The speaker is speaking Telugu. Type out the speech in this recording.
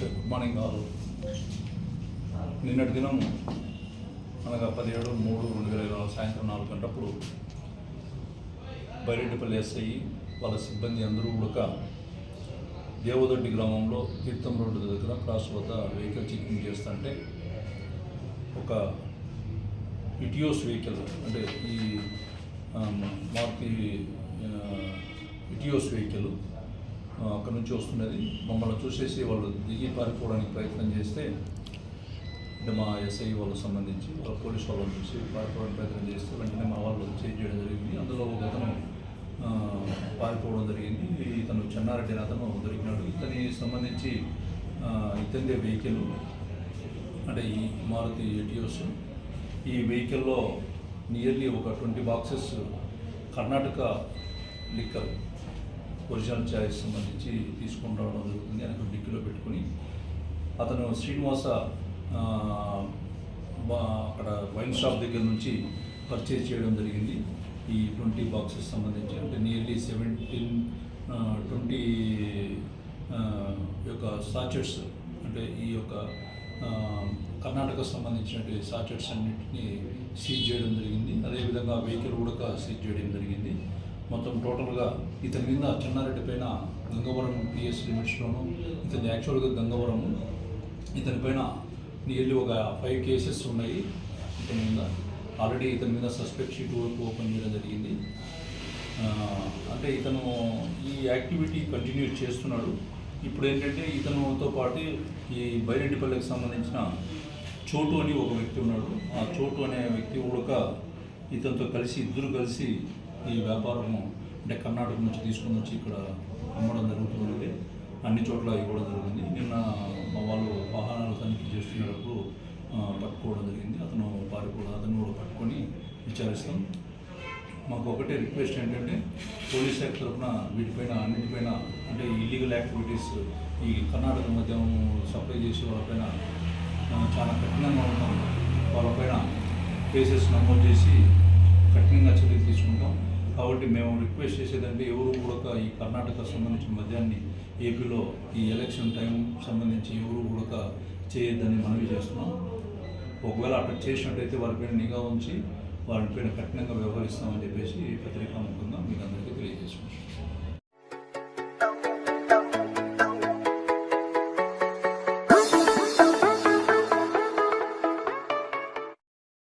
గుడ్ మార్నింగ్ ఆల్ నిన్నటి దినం అనగా పదిహేడు మూడు రెండు వేల ఇరవై సాయంత్రం నాలుగు గంటప్పుడు బైరెడ్డిపల్లి ఎస్ఐ వాళ్ళ సిబ్బంది అందరూ ఉడక దేవదొడ్డి గ్రామంలో తీర్థం రోడ్డు దగ్గర క్రాస్ వద్ద వెహికల్ చెకింగ్ చేస్తుంటే ఒక ఇటియోస్ వెహికల్ అంటే ఈ మారుతి ఇటియోస్ వెహికల్ అక్కడ నుంచి వస్తున్నది. మమ్మల్ని చూసేసి వాళ్ళు దిగి పారిపోవడానికి ప్రయత్నం చేస్తే అంటే మా ఎస్ఐ వాళ్ళకి సంబంధించి వాళ్ళ పోలీస్ వాళ్ళని చూసి పారిపోవడానికి ప్రయత్నం చేస్తే వెంటనే మా వాళ్ళు చేంజ్ చేయడం జరిగింది. అందులో ఒక అతను పారిపోవడం జరిగింది. ఇతను చెన్నారెడ్డి అతను దొరికినాడు. ఇతని సంబంధించి ఇతనిదే వెహికల్ అంటే ఈ మారుతి ఎటియోస్. ఈ వెహికల్లో నియర్లీ ఒక twenty boxes Karnataka liquor original choice సంబంధించి తీసుకుని రావడం జరుగుతుంది. ఆయన డిక్కీలో పెట్టుకుని అతను శ్రీనివాస అక్కడ వైన్ షాప్ దగ్గర నుంచి పర్చేజ్ చేయడం జరిగింది. ఈ ట్వంటీ బాక్సెస్ సంబంధించి అంటే నియర్లీ సెవెంటీన్ ట్వంటీ యొక్క సాచెట్స్ అంటే ఈ యొక్క కర్ణాటక సంబంధించినటువంటి సాచెట్స్ అన్నింటినీ సీజ్ చేయడం జరిగింది. అదేవిధంగా వెహికల్ కూడా సీజ్ చేయడం జరిగింది. మొత్తం టోటల్గా ఇతని మీద చెన్నారెడ్డి పైన గంగవరం పిఎస్ లిమిట్స్లోను ఇతని యాక్చువల్గా గంగవరము ఇతని పైన నియర్లీ ఒక ఫైవ్ కేసెస్ ఉన్నాయి. ఇతని మీద ఆల్రెడీ ఇతని మీద సస్పెక్ట్ షీట్ వరకు ఓపెన్ చేయడం జరిగింది. అంటే ఇతను ఈ యాక్టివిటీ కంటిన్యూ చేస్తున్నాడు. ఇప్పుడు ఏంటంటే ఇతనుతో పాటు ఈ బైరెడ్డిపల్లికి సంబంధించిన చోటు అని ఒక వ్యక్తి ఉన్నాడు. ఆ చోటు అనే వ్యక్తి కూడా ఇతనితో కలిసి ఇద్దరు కలిసి ఈ వ్యాపారము అంటే కర్ణాటక నుంచి తీసుకుని వచ్చి ఇక్కడ అమ్మడం జరుగుతున్నది. అన్ని చోట్ల ఇవ్వడం జరిగింది నిన్న మా వాళ్ళు వాహనాలు తనిఖీ చేస్తున్నప్పుడు పట్టుకోవడం జరిగింది. అతను పారిపోవడం అతను కూడా పట్టుకొని విచారిస్తాం. మాకు ఒకటే రిక్వెస్ట్ ఏంటంటే పోలీస్ యాక్ట్ తరఫున వీటిపైన అన్నిటిపైన అంటే ఇల్లీగల్ యాక్టివిటీస్ ఈ కర్ణాటక మద్యం సప్లై చేసే వాళ్ళపైన చాలా కఠినంగా ఉంటాం. వాళ్ళపైన కేసెస్ నమోదు చేసి కఠినంగా చర్యలు తీసుకుంటాం. కాబట్టి మేము రిక్వెస్ట్ చేసేదంటే ఎవరు కూడా ఈ కర్ణాటక సంబంధించిన మద్యాన్ని ఏపీలో ఈ ఎలక్షన్ టైం సంబంధించి ఎవరు కూడా చేయొద్దని మనవి చేస్తున్నాం. ఒకవేళ అట్లా చేసినట్టయితే వారిపైన నిఘా ఉంచి వారిపైన కఠినంగా వ్యవహరిస్తామని చెప్పేసి పత్రికా ముఖంగా మీకు అందరికీ తెలియజేసుకుంటున్నాం